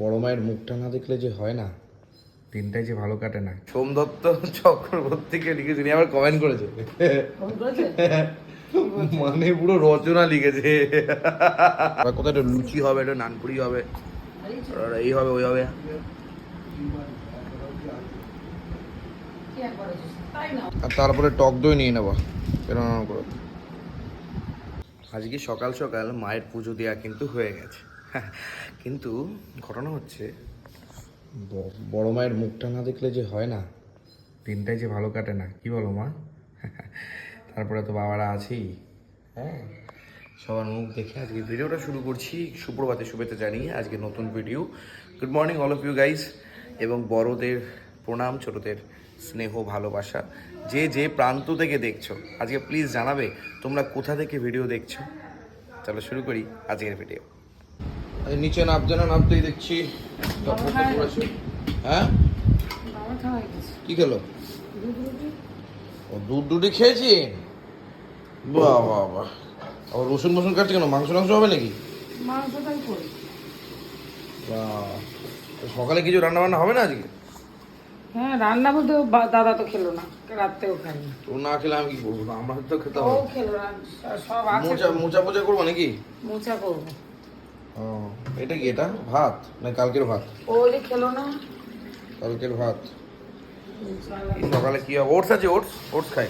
বড় মায়ের মুখটা না দেখলে যে হয় না। দিনটাই যে ভালো কাটে না। সোমদত্ত চক্রবর্তীকে লিখেছে আবার কমেন্ট করেছে। মানে পুরো রচনা লিখেছে। আবার কোথায় একটা লুচি হবে একটা নানপুরি হবে। আর এই হবে ওই হবে। আর তারপরে টক দই নিয়ে নেব। এরকম করে। আজকে সকাল সকাল মায়ের পুজো দেওয়া কিন্তু হয়ে গেছে। কিন্তু ঘটনা হচ্ছে বড় মায়ের মুখটা না দেখলে যে হয় না, দিনটাই যে ভালো কাটে না, কি বলো মা? তারপরে তো বাবারা আছেই হ্যাঁ? সবার মুখ দেখে আজকে ভিডিওটা শুরু করছি। সুপ্রভাতে শুভেচ্ছা জানিয়ে আজকে নতুন video. Good morning all of you guys এবং বড়দের প্রণাম, ছোটদের স্নেহ, ভালোবাসা। যে যে প্রান্ত থেকে দেখছ, আজকে প্লিজ জানাবে, তোমরা কোথা থেকে ভিডিও দেখছ? চলো শুরু করি আজকের ভিডিও নিচে নামতে না নামতেই দেখছি। হ্যাঁ? কি খেলো? ও দুধ দুধি খেয়েছি বাহ বাহ বাহ আবার রসুন মসুন কাটছে কেন? মাংস মাংস হবে নাকি? সকালে কিছু রান্না বান্না হবে না আজকে? হ্যাঁ রান্না বলতে দাদা তো খেলো না। রাত্রেও খাইনি তো না খেলে আমি কি করব আমার তো খেতে ও হবে। খেলো না। সব মোচা মোচা পোচা করব নাকি? মোচা করব। এটা কি এটা? ভাত? না কালকের ভাত? ও যে খেলো না। কালকের ভাত। সকালে কি হবে ওটস আছে ওটস? ওটস খাই।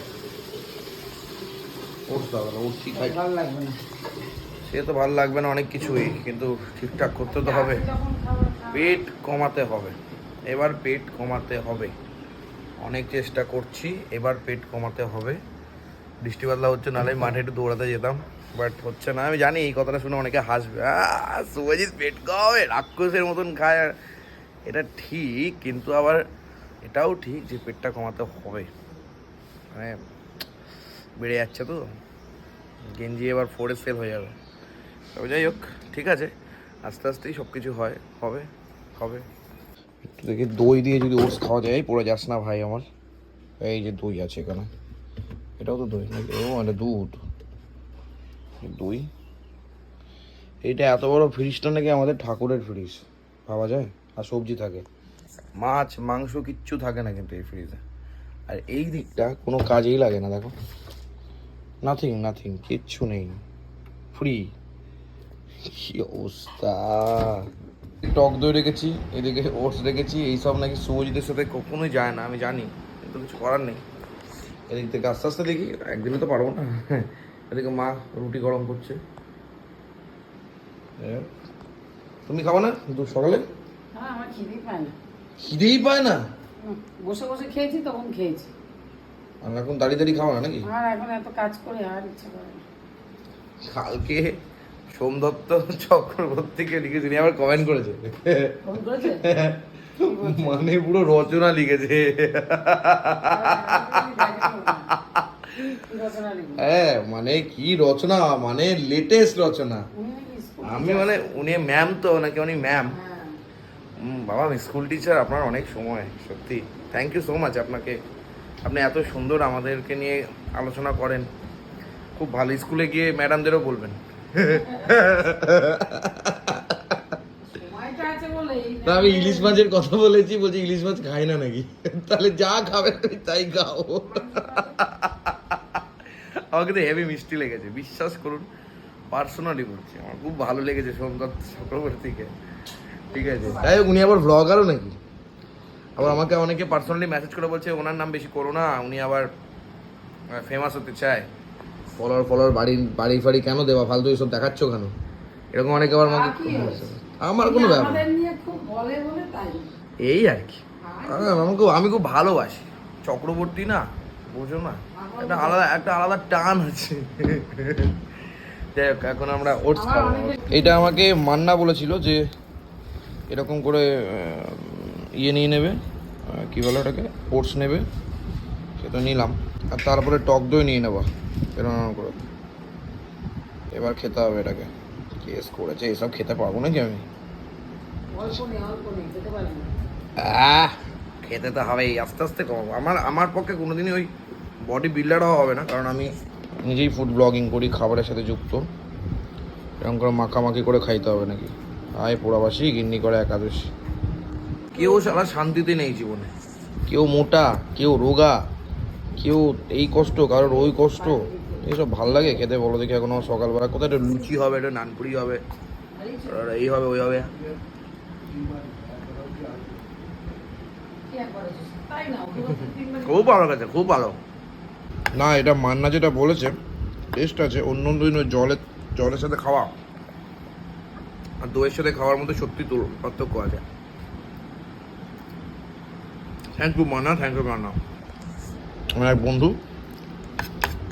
ওটস দাদা ওটস কি খাই। ভালো লাগবে না। সে তো ভালো লাগবে না অনেক কিছুই কিন্তু ঠিকঠাক করতে তো হবে। পেট কমাতে হবে। এবার পেট কমাতে হবে। অনেক চেষ্টা করছি এবার পেট কমাতে হবে। বৃষ্টি বাদলা হচ্ছে, নাহলে মাঠে একটু দৌড়াতে যেতাম। বাট হচ্ছে না, আমি জানি এই কথাটা শুনে অনেকে হাসবে। শুভজিৎ পেট কমাবে রাক্ষসের মতন খায়। আর এটা ঠিক, কিন্তু আবার এটাও ঠিক যে পেটটা কমাতে হবে। মানে বেড়ে যাচ্ছে তো। গেঞ্জি এবার ফোরে সেল হয়ে যাবে। তবে যাই হোক, ঠিক আছে। আস্তে আস্তেই সব কিছু হয়, হবে হবে। একটু দেখি দই দিয়ে যদি ওটস খাওয়া যায় পড়ে যাস না ভাই আমার। এই যে দই আছে এখানে। এটাও তো দই নাকি? ও এটা দুধ। দই? এইটা এত বড় ফ্রিজটা নাকি আমাদের ঠাকুরের ফ্রিজ ভাবা যায়? আর সবজি থাকে। মাছ মাংস কিচ্ছু থাকে না কিন্তু এই ফ্রিজে আর এই দিকটা কোনো কাজেই লাগে না দেখো। নাথিং নাথিং কিচ্ছু নেই। ফ্রি কি অবস্থা? টক দই রেখেছি এদিকে ওটস রেখেছি এইসব নাকি শুভজিতের সাথে কখনোই যায় না আমি জানি কিন্তু কিছু করার নেই। এদিক থেকে আস্তে আস্তে দেখি একদিনে তো পারব না। এদিকে মা রুটি গরম করছে। তুমি খাব না দু সকালে? হ্যাঁ আমার খিদেই পায় না। বসে বসে খেয়েছি তখন খেয়েছি। আর এখন দাঁড়িয়ে দাঁড়িয়ে খাব না নাকি? আর এখন এত কাজ করে আর ইচ্ছা করে কালকে সোমদত্ত চক্রবর্তীকে লিখেছি আবার কমেন্ট করেছে। ফোন করেছে? মানে পুরো রচনা লিখেছে? হ্যাঁ মানে কি রচনা মানে লেটেস্ট রচনা। আমি মানে উনি ম্যাম তো নাকি উনি ম্যাম বাবা, আমি স্কুল টিচার আপনার অনেক সময়, সত্যি। থ্যাংক ইউ সো মাচ আপনাকে। আপনি এত সুন্দর আমাদেরকে নিয়ে আলোচনা করেন। খুব ভালো। স্কুলে গিয়ে ম্যাডামদেরও বলবেন। না আমি ইলিশ মাছের কথা বলেছি বলছি ইলিশ মাছ খাই না নাকি? তাহলে যা খাবে তুমি তাই খাও। আমাকে তো হেভি মিষ্টি লেগেছে বিশ্বাস করুন পার্সোনালি বলছি আমার খুব ভালো লেগেছে সোমদত্ত চক্রবর্তীকে ঠিক আছে। যাই হোক উনি আবার ভ্লগারও নাকি? আবার আমাকে অনেকে পার্সোনালি মেসেজ করে বলছে ওনার নাম বেশি করো না উনি আবার ফেমাস হতে চায়। ফলোয়ার ফলোয়ার বাড়ি বাড়ি ফাড়ি কেন দেওয়া ফালতু এসব দেখাচ্ছ কেন? এরকম অনেকে আবার আমাকে আমার কোনো ব্যাপার এই আর কি। আমাকে আমি খুব ভালোবাসি। চক্রবর্তী না বোঝো না। একটা আলাদা একটা আলাদা টান আছে। যাই হোক এখন আমরা ওটস খাব এটা আমাকে মান্না বলেছিল যে এরকম করে ইয়ে নিয়ে নেবে। কি বলে ওটাকে? ওটস নেবে। সেটা নিলাম। আর তারপরে টক দই নিয়ে নেব। এরকম করে। এবার খেতে হবে এটাকে। কেস করেছে এসব খেতে পারব নাকি আমি? খেতে আহ খেতে তো হবেই আস্তে আস্তে কমাবো। আমার আমার পক্ষে কোনোদিনই ওই বডি বিল্ডার হওয়া হবে না কারণ আমি নিজেই ফুড ব্লগিং করি খাবারের সাথে যুক্ত। এরকম করে মাখামাখি করে খাইতে হবে নাকি? আয় পোড়াবাসী গিন্নি করে একাদশী। কেউ সারা শান্তিতে নেই জীবনে। কেউ মোটা কেউ রোগা কেউ এই কষ্ট কারোর ওই কষ্ট। এইসব ভালো লাগে খেতে, বলো দেখি এখনও সকালবেলা কোথায় একটা লুচি হবে, একটা নানপুরি হবে এই হবে, ওই হবে। খুব ভালো গেছে খুব ভালো। না, এটা মান্না যেটা বলেছে টেস্ট আছে, অন্য অন্য জলের জলের সাথে খাওয়া। আর দইয়ের সাথে খাওয়ার মধ্যে সত্যি পার্থক্য আছে। Thank you Manna thank you Manna. আমার এক বন্ধু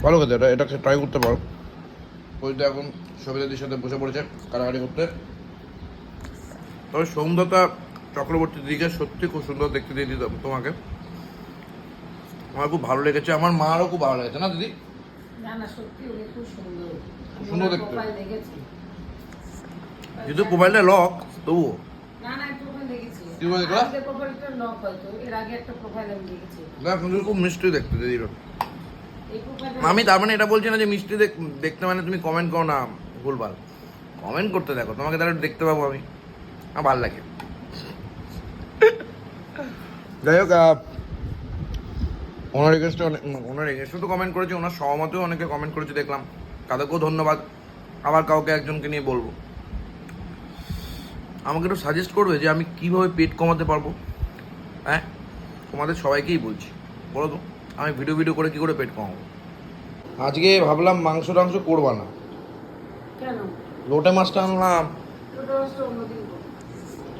ভালো খেতে এটা এটাকে ট্রাই করতে পারো। ওই তো এখন সবিতাদির সাথে বসে পড়েছে কারাকারি করতে। তবে সৌন্দতা চক্রবর্তী দিকে সত্যি খুব সুন্দর দেখতে দিয়ে দিতাম তোমাকে। আমার খুব ভালো লেগেছে আমার মারও খুব ভালো লেগেছে না দিদি? সুন্দর। দেখতে। যেহেতু মোবাইলটা লক তবুও। না কিন্তু খুব মিষ্টি দেখতে প্রোফাইলটা আমি তার মানে এটা বলছি না যে মিষ্টি দেখ- দেখতে মানে তুমি কমেন্ট করো না, ভুলভাল। কমেন্ট করতে দেখো, তোমাকে তাহলে দেখতে পাবো আমি। আমার ভালো লাগে। যাই হোক ওনার অনেক ওনার এগেনস্টে তো কমেন্ট করেছে, ওনার সহমতেও অনেকে কমেন্ট করেছে, দেখলাম। তাদেরকেও ধন্যবাদ। আবার কাউকে একজনকে নিয়ে বলব। আমাকে একটু সাজেস্ট করবে যে আমি কীভাবে পেট কমাতে পারব? হ্যাঁ? তোমাদের সবাইকেই বলছি। বলো তো। আমি ভিডিও ভিডিও করে কি করে পেট কমাবো আজকে ভাবলাম মাংস টাংস করবা না। কেন? লোটে মাছটা আনলাম।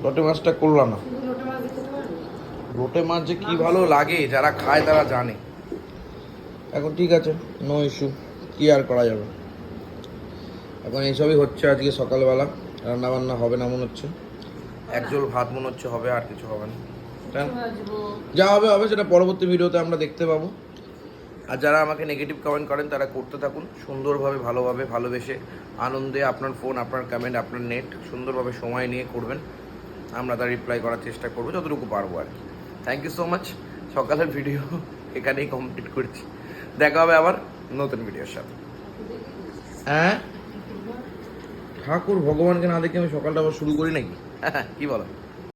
লোটে মাছটা করলাম না। লোটে মাছ যে কি ভালো লাগে যারা খায় তারা জানে। এখন ঠিক আছে নো ইস্যু কি আর করা যাবে? এখন এইসবই হচ্ছে আজকে সকালবেলা। রান্না বান্না হবে না মনে হচ্ছে। একজল ভাত মনে হচ্ছে হবে আর কিছু হবে না। যা হবে হবে সেটা পরবর্তী ভিডিওতে আমরা দেখতে পাবো। আর যারা আমাকে নেগেটিভ কমেন্ট করেন তারা করতে থাকুন। সুন্দরভাবে ভালোভাবে ভালোবেসে আনন্দে আপনার ফোন আপনার কমেন্ট আপনার নেট সুন্দরভাবে সময় নিয়ে করবেন। আমরা তার রিপ্লাই করার চেষ্টা করব যতটুকু পারব আর কি। থ্যাংক ইউ সো মাচ সকালের ভিডিও এখানেই কমপ্লিট করছি। দেখা হবে আবার নতুন ভিডিওর সাথে। হ্যাঁ? ঠাকুর ভগবানকে না দেখে আমি সকালটা আবার শুরু করি নাকি? হ্যাঁ কি বলো?